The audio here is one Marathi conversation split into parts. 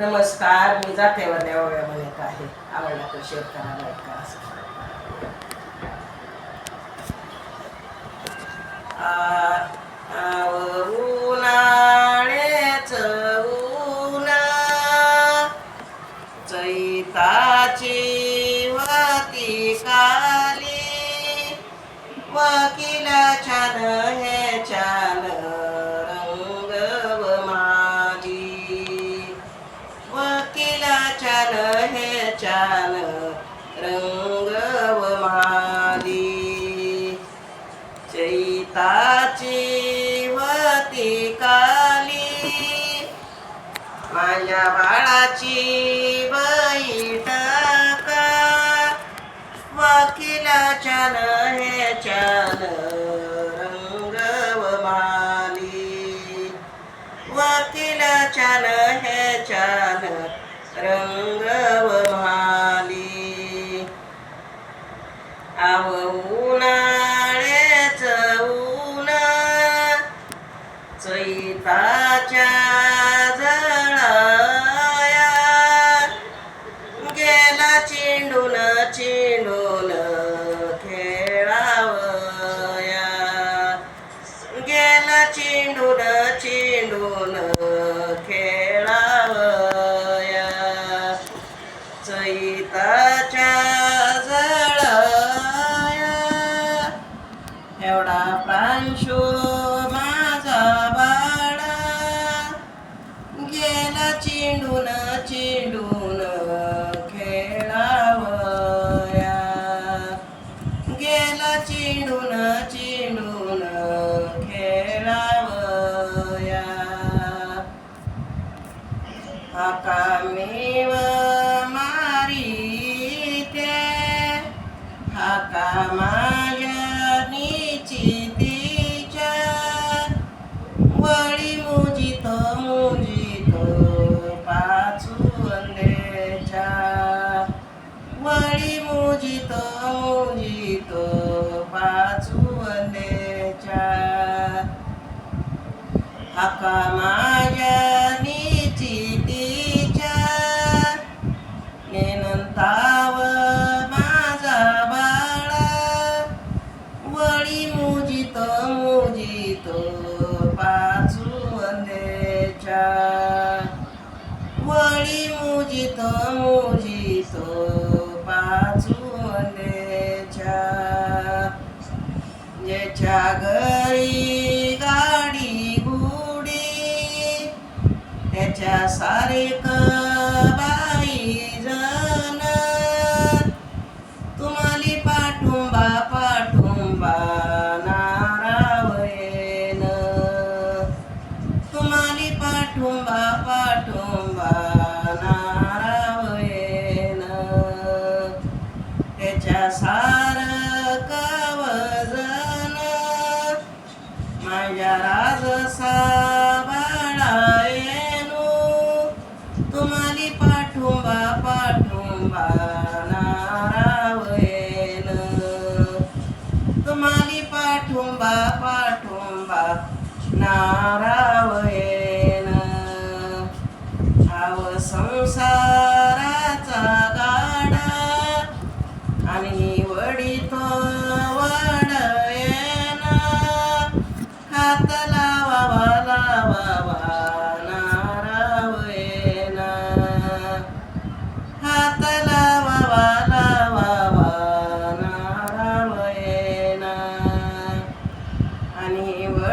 नमस्कार मी जाते वड्या म्हणत आहे. आवडला तर शेअर करा लाईक करा उन्हाळेच उन्हा चैताची वाती काली वकिलाच्या छान हे चाल छान रंग माली चैताची वती काली. माझ्या बाळाची बैठका वकील छान हे छान रंगव माली वकील छान हे छान रंगव चिंडून चिंडून खेळावया. गेला चिंडून चिंडून खेळावया. हा मेव हाका माझ्या निचितीच्या नेनंताव माझा बाळा वळी मुजित मुजित पाचुंदेच्या वळी मुजित मुजित पाचुंदेच्या ज्याच्या घरी त्याच्या सारेक बाई जण तुम्हाला पाठुंबा पाठुंबा नारावयेन तुम्हाला पाठुंबा पाठुंबा नारावयेन त्याच्या सारक वजन माझ्या राजसा बाळाय पाठुंबा पाठोंबा. नारावयेन. आव संसाराचा गाडा. आणि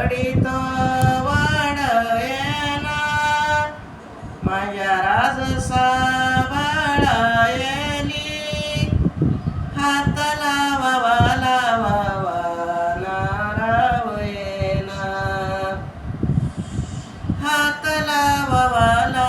वडीत वाढयेन माझ्या राजसा बाळायली हात लावा लावावा नारावयेन हात लावा.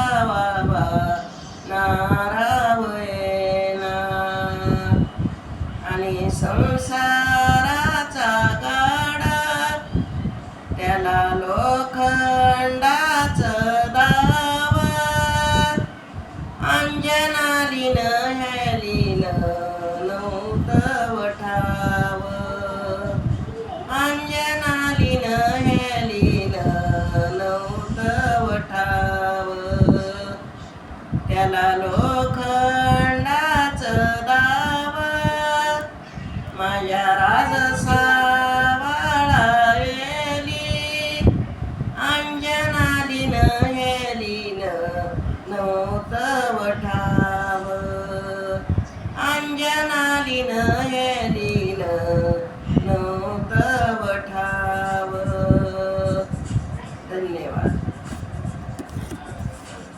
ના દિન હે